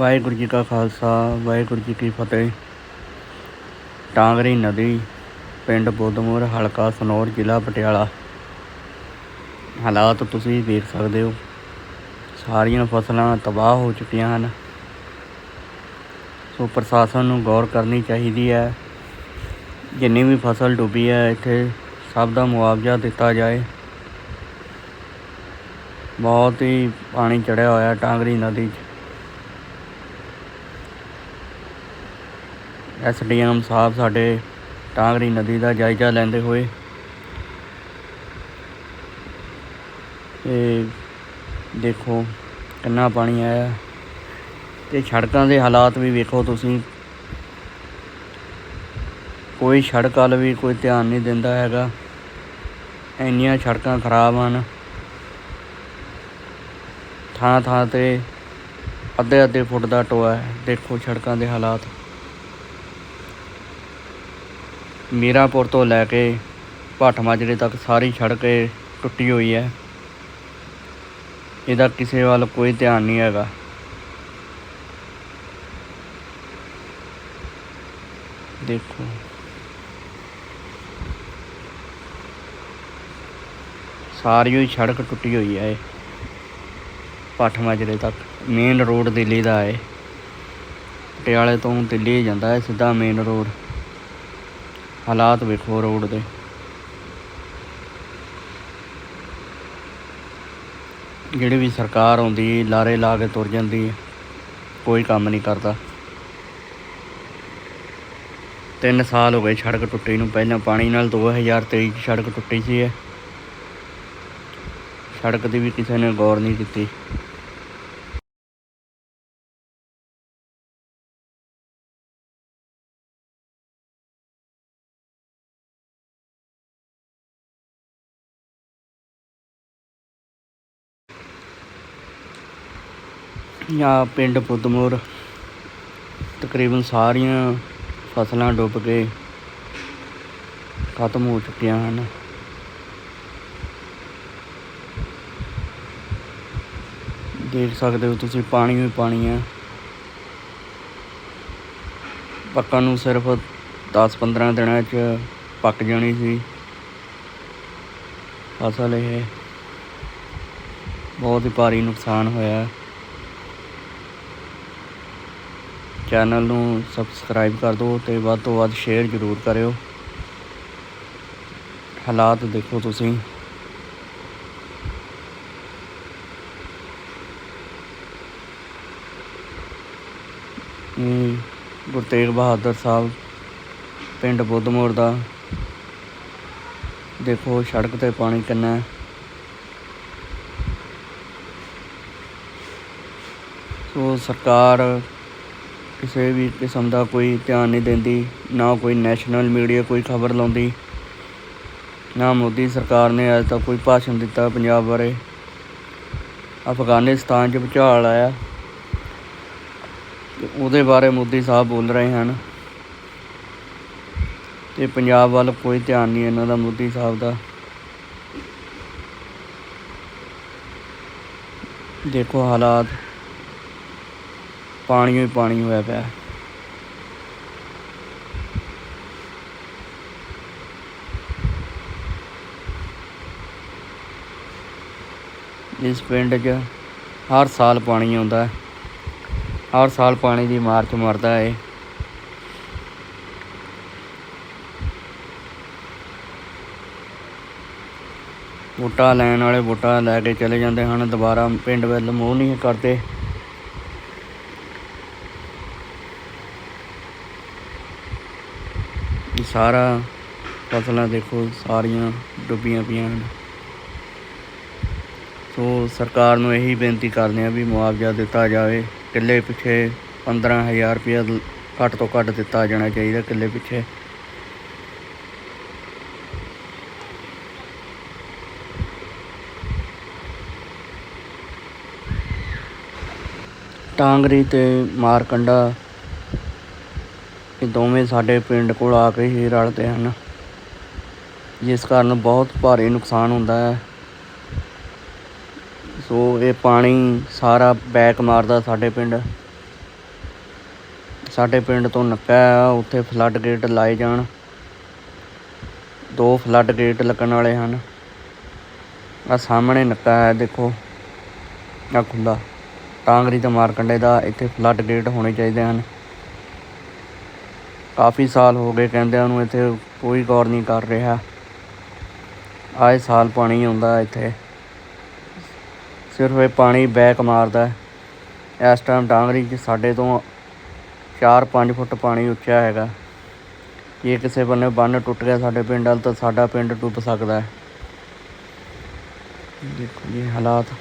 ਵਾਹਿਗੁਰੂ ਜੀ ਕਾ ਖਾਲਸਾ, ਵਾਹਿਗੁਰੂ ਜੀ ਕੀ ਫਤਿਹ। ਟਾਂਗਰੀ ਨਦੀ, ਪਿੰਡ ਬੁੱਧਮੋਰ ਹਲਕਾ ਸਨੌਰ, ਜ਼ਿਲ੍ਹਾ ਪਟਿਆਲਾ। ਹਾਲਾਤ ਤੁਸੀਂ ਦੇਖ ਸਕਦੇ ਹੋ। ਸਾਰੀਆਂ ਫਸਲਾਂ ਤਬਾਹ ਹੋ ਚੁੱਕੀਆਂ ਹਨ। ਸੋ ਪ੍ਰਸ਼ਾਸਨ ਨੂੰ ਗੌਰ ਕਰਨੀ ਚਾਹੀਦੀ ਹੈ, ਜਿੰਨੀ ਵੀ ਫਸਲ ਡੁੱਬੀ ਹੈ, ਇੱਥੇ ਸਭ ਦਾ ਮੁਆਵਜ਼ਾ ਦਿੱਤਾ ਜਾਏ। ਬਹੁਤ ਹੀ ਪਾਣੀ ਚੜਿਆ ਹੋਇਆ ਟਾਂਗਰੀ ਨਦੀ 'ਚ। ਐਸਡੀਐਮ ਸਾਹਿਬ ਸਾਡੇ ਟਾਂਗਰੀ ਨਦੀ ਦਾ ਜਾਇਜ਼ਾ ਲੈਂਦੇ ਹੋਏ। ਤੇ ਦੇਖੋ ਕਿੰਨਾ ਪਾਣੀ ਆਇਆ। ਤੇ ਸੜਕਾਂ ਦੇ ਹਾਲਾਤ ਵੀ ਵੇਖੋ ਤੁਸੀਂ। ਕੋਈ ਸੜਕ ਵੱਲ ਵੀ ਕੋਈ ਧਿਆਨ ਨਹੀਂ ਦਿੰਦਾ ਹੈਗਾ। ਇੰਨੀਆਂ ਸੜਕਾਂ ਖਰਾਬ ਹਨ। ਥਾਂ ਥਾਂ ਤੇ ਅੱਧੇ ਅੱਧੇ ਫੁੱਟ ਦਾ ਟੋਆ ਹੈ। ਦੇਖੋ ਸੜਕਾਂ ਦੇ ਹਾਲਾਤ। ਮੀਰਾਂਪੁਰ ਤੋਂ ਲੈ ਕੇ ਭੱਠ ਮਾਜਰੇ ਤੱਕ ਸਾਰੀ ਸੜਕ ਇਹ ਟੁੱਟੀ ਹੋਈ ਹੈ। ਇਹਦਾ ਕਿਸੇ ਵੱਲ ਕੋਈ ਧਿਆਨ ਨਹੀਂ ਹੈਗਾ। ਦੇਖੋ। ਸਾਰੀ ਹੀ ਸੜਕ ਟੁੱਟੀ ਹੋਈ ਹੈ ਇਹ। ਭੱਠ ਮਾਜਰੇ ਤੱਕ ਮੇਨ ਰੋਡ ਦਿੱਲੀ ਦਾ ਹੈ। ਪਟਿਆਲੇ ਤੋਂ ਦਿੱਲੀ ਜਾਂਦਾ ਹੈ, ਸਿੱਧਾ ਮੇਨ ਰੋਡ ਹਾਲਾਤ ਵੇਖੋ ਰੋਡ ਦੇ। ਜਿਹੜੀ ਵੀ ਸਰਕਾਰ ਆਉਂਦੀ, ਲਾਰੇ ਲਾ ਕੇ ਤੁਰ ਜਾਂਦੀ ਹੈ, ਕੋਈ ਕੰਮ ਨਹੀਂ ਕਰਦਾ। ਤਿੰਨ ਸਾਲ ਹੋ ਗਏ ਸੜਕ ਟੁੱਟੀ ਨੂੰ, ਪਹਿਲਾਂ ਪਾਣੀ ਨਾਲ 2023 ਚ ਸੜਕ ਟੁੱਟੀ ਸੀ ਇਹ। ਸੜਕ ਦੀ ਵੀ ਕਿਸੇ ਨੇ ਗੌਰ ਨਹੀਂ ਕੀਤੀ। ਜਾਂ ਪਿੰਡ ਬੁੱਧਮੋਰ ਤਕਰੀਬਨ ਸਾਰੀਆਂ ਫਸਲਾਂ ਡੁੱਬ ਕੇ ਖਤਮ ਹੋ ਚੁੱਕੀਆਂ ਹਨ। ਦੇਖ ਸਕਦੇ ਹੋ ਤੁਸੀਂ, ਪਾਣੀ ਵੀ ਪਾਣੀ ਹੈ। ਪੱਕਣ ਨੂੰ ਸਿਰਫ 10-15 ਦਿਨਾਂ 'ਚ ਪੱਕ ਜਾਣੀ ਸੀ। ਫਸਲ ਇਹ ਬਹੁਤ ਹੀ ਭਾਰੀ ਨੁਕਸਾਨ ਹੋਇਆ। ਚੈਨਲ ਨੂੰ ਸਬਸਕ੍ਰਾਈਬ ਕਰ ਦਿਓ ਤੇ ਵੱਧ ਤੋਂ ਵੱਧ ਸ਼ੇਅਰ ਜ਼ਰੂਰ ਕਰਿਓ। ਹਾਲਾਤ ਦੇਖੋ ਤੁਸੀਂ। ਗੁਰੂ ਤੇਗ ਬਹਾਦਰ ਸਾਹਿਬ, ਪਿੰਡ ਬੁੱਧਮੋੜ ਦਾ। ਦੇਖੋ ਸੜਕ ਤੇ ਪਾਣੀ ਕਿੰਨਾ ਹੈ। ਸੋ ਸਰਕਾਰ ਕਿਸੇ ਵੀ ਕਿਸਮ ਦਾ ਕੋਈ ਧਿਆਨ ਨਹੀਂ ਦਿੰਦੀ, ਨਾ ਕੋਈ ਨੈਸ਼ਨਲ ਮੀਡੀਆ ਕੋਈ ਖਬਰ ਲਾਉਂਦੀ, ਨਾ ਮੋਦੀ ਸਰਕਾਰ ਨੇ ਅੱਜ ਤੱਕ ਕੋਈ ਭਾਸ਼ਣ ਦਿੱਤਾ ਪੰਜਾਬ ਬਾਰੇ। ਅਫਗਾਨਿਸਤਾਨ 'ਚ ਭੁਚਾਲ ਆਇਆ ਉਹਦੇ ਬਾਰੇ ਮੋਦੀ ਸਾਹਿਬ ਬੋਲ ਰਹੇ ਹਨ। ਤੇ ਪੰਜਾਬ ਵੱਲ ਕੋਈ ਧਿਆਨ ਨਹੀਂ ਇਹਨਾਂ ਦਾ ਮੋਦੀ ਸਾਹਿਬ ਦਾ। ਦੇਖੋ ਹਾਲਾਤ ਪਾਣੀ ਹੀ ਪਾਣੀ ਹੋਇਆ ਪਿਆ। ਇਸ ਪਿੰਡ 'ਚ ਹਰ ਸਾਲ ਪਾਣੀ ਆਉਂਦਾ ਹੈ। ਹਰ ਸਾਲ ਪਾਣੀ ਦੀ ਮਾਰ 'ਚ ਮਰਦਾ ਹੈ। ਬੂਟਾ ਲੈਣ ਵਾਲੇ ਬੂਟਾ ਲੈ ਕੇ ਚਲੇ ਜਾਂਦੇ ਹਨ। ਦੁਬਾਰਾ ਪਿੰਡ ਵੱਲ ਮੂੰਹ ਨਹੀਂ ਕਰਦੇ। ਇਹ ਸਾਰਾ ਫਸਲਾਂ ਦੇਖੋ, ਸਾਰੀਆਂ ਡੁੱਬੀਆਂ ਪਈਆਂ ਹਨ। ਸੋ ਸਰਕਾਰ ਨੂੰ ਇਹੀ ਬੇਨਤੀ ਕਰਦੇ ਆ ਵੀ ਮੁਆਵਜ਼ਾ ਦਿੱਤਾ ਜਾਵੇ। ਕਿੱਲੇ ਪਿੱਛੇ 15000 ਰੁਪਇਆ ਘੱਟ ਤੋਂ ਘੱਟ ਦਿੱਤਾ ਜਾਣਾ ਚਾਹੀਦਾ ਕਿੱਲੇ ਪਿੱਛੇ। ਟਾਂਗਰੀ ਤੇ ਮਾਰਕੰਡਾ ਇਹ ਦੋਵੇਂ ਸਾਡੇ ਪਿੰਡ ਕੋਲ ਆ ਕੇ ਹੀ ਰਲਦੇ ਹਨ। ਜਿਸ ਕਾਰਨ ਬਹੁਤ ਭਾਰੀ ਨੁਕਸਾਨ ਹੁੰਦਾ ਹੈ। ਸੋ ਇਹ ਪਾਣੀ ਸਾਰਾ ਬੈਕ ਮਾਰਦਾ ਸਾਡੇ ਪਿੰਡ। ਸਾਡੇ ਪਿੰਡ ਤੋਂ ਨੱਕਾ ਆ, ਉੱਥੇ ਫਲੱਡ ਗੇਟ ਲਾਏ ਜਾਣ। ਦੋ ਫਲੱਡ ਗੇਟ ਲੱਗਣ ਵਾਲੇ ਹਨ। ਆ ਸਾਹਮਣੇ ਨੱਕਾ ਹੈ, ਦੇਖੋ। ਆ ਖੁੱਲਾ ਟਾਂਗਰੀ ਤੇ ਮਾਰਕੰਡੇ ਦਾ ਇੱਥੇ ਫਲੱਡ ਗੇਟ ਹੋਣੇ ਚਾਹੀਦੇ ਹਨ। ਕਾਫੀ ਸਾਲ ਹੋ ਗਏ ਕਹਿੰਦਿਆਂ ਨੂੰ ਇੱਥੇ ਕੋਈ ਗੌਰ ਨਹੀਂ ਕਰ ਰਿਹਾ। ਆਏ ਸਾਲ ਪਾਣੀ ਆਉਂਦਾ ਇੱਥੇ। ਸਿਰਫ ਇਹ ਪਾਣੀ ਬੈਕ ਮਾਰਦਾ ਇਸ ਟਾਈਮ ਡਾਂਗਰੀ 'ਚ ਸਾਡੇ ਤੋਂ 4-5 ਫੁੱਟ ਪਾਣੀ ਉੱਚਾ ਹੈਗਾ। ਜੇ ਕਿਸੇ ਬੰਨੇ ਬੰਨ ਟੁੱਟ ਗਿਆ ਸਾਡੇ ਪਿੰਡ ਵਾਲ ਤਾਂ ਸਾਡਾ ਪਿੰਡ ਡੁੱਬ ਸਕਦਾ ਹੈ। ਦੇਖੋ ਜੀ ਹਾਲਾਤ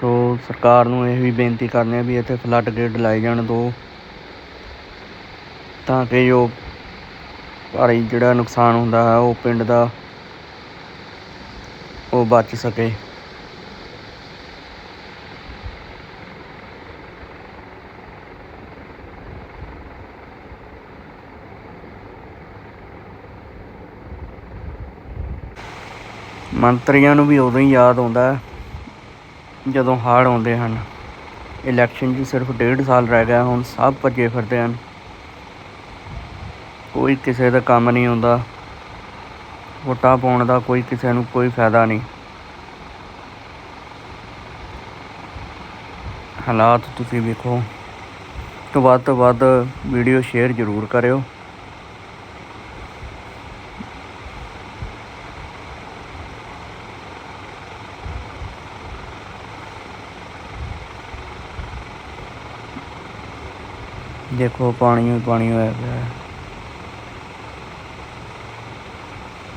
ਸੋ ਸਰਕਾਰ ਨੂੰ ਇਹ ਵੀ ਬੇਨਤੀ ਕਰਦੇ ਆ ਵੀ ਇੱਥੇ ਫਲੱਡ ਗੇਟ ਲਾਏ ਜਾਣ ਦੋ। ਤਾਂ ਕਿ ਜੋ ਭਾਰੀ ਜਿਹੜਾ ਨੁਕਸਾਨ ਹੁੰਦਾ ਹੈ, ਉਹ ਪਿੰਡ ਦਾ ਉਹ ਬਚ ਸਕੇ। ਮੰਤਰੀਆਂ ਨੂੰ ਵੀ ਉਦੋਂ ਹੀ ਯਾਦ ਆਉਂਦਾ ਹੈ ਜਦੋਂ ਹੜ੍ਹ ਆਉਂਦੇ ਹਨ ਇਲੈਕਸ਼ਨ 'ਚ ਸਿਰਫ ਡੇਢ ਸਾਲ ਰਹਿ ਗਿਆ, ਹੁਣ ਸਭ ਭੱਜੇ ਫਿਰਦੇ ਹਨ। ਕੋਈ ਕਿਸੇ ਦਾ ਕੰਮ ਨਹੀਂ ਹੁੰਦਾ ਵੋਟਾਂ ਪਾਉਣ ਦਾ ਕੋਈ ਕਿਸੇ ਨੂੰ ਕੋਈ ਫਾਇਦਾ ਨਹੀਂ। ਹਾਲਾਤ ਤੁਸੀਂ ਵੇਖੋ ਤੋਂ ਵੱਧ ਤੋਂ ਵੱਧ ਵੀਡੀਓ ਸ਼ੇਅਰ ਜ਼ਰੂਰ ਕਰਿਓ। ਦੇਖੋ, ਪਾਣੀ ਹੀ ਪਾਣੀ ਹੋਇਆ ਪਿਆ ਹੈ।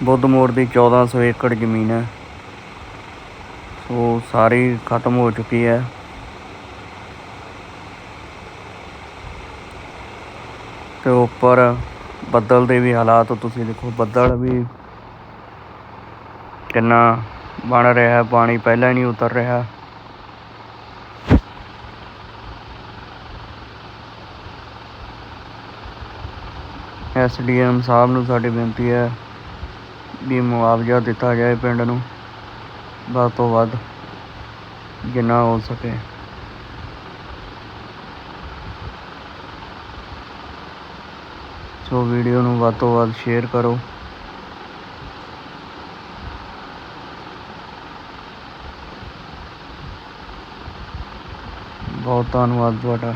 ਬੁੱਧ ਮੋੜ ਦੀ 1400 ਏਕੜ ਜ਼ਮੀਨ ਹੈ। ਸੋ ਸਾਰੀ ਖਤਮ ਹੋ ਚੁੱਕੀ ਹੈ। ਤੇ ਉੱਪਰ ਬੱਦਲ ਦੇ ਵੀ ਹਾਲਾਤ ਤੁਸੀਂ ਦੇਖੋ, ਬੱਦਲ ਵੀ ਕਿੰਨਾ ਬਣ ਰਿਹਾ ਪਾਣੀ ਪਹਿਲਾਂ ਹੀ ਨਹੀਂ ਉਤਰ ਰਿਹਾ। ਐਸਡੀਐਮ ਸਾਹਿਬ ਨੂੰ ਸਾਡੀ ਬੇਨਤੀ ਹੈ ਵੀ ਮੁਆਵਜ਼ਾ ਦਿੱਤਾ ਜਾਏ ਪਿੰਡ ਨੂੰ। ਵੱਧ ਤੋਂ ਵੱਧ ਜਿੰਨਾ ਹੋ ਸਕੇ। ਸੋ ਵੀਡੀਓ ਨੂੰ ਵੱਧ ਤੋਂ ਵੱਧ ਸ਼ੇਅਰ ਕਰੋ। ਬਹੁਤ ਧੰਨਵਾਦ ਤੁਹਾਡਾ।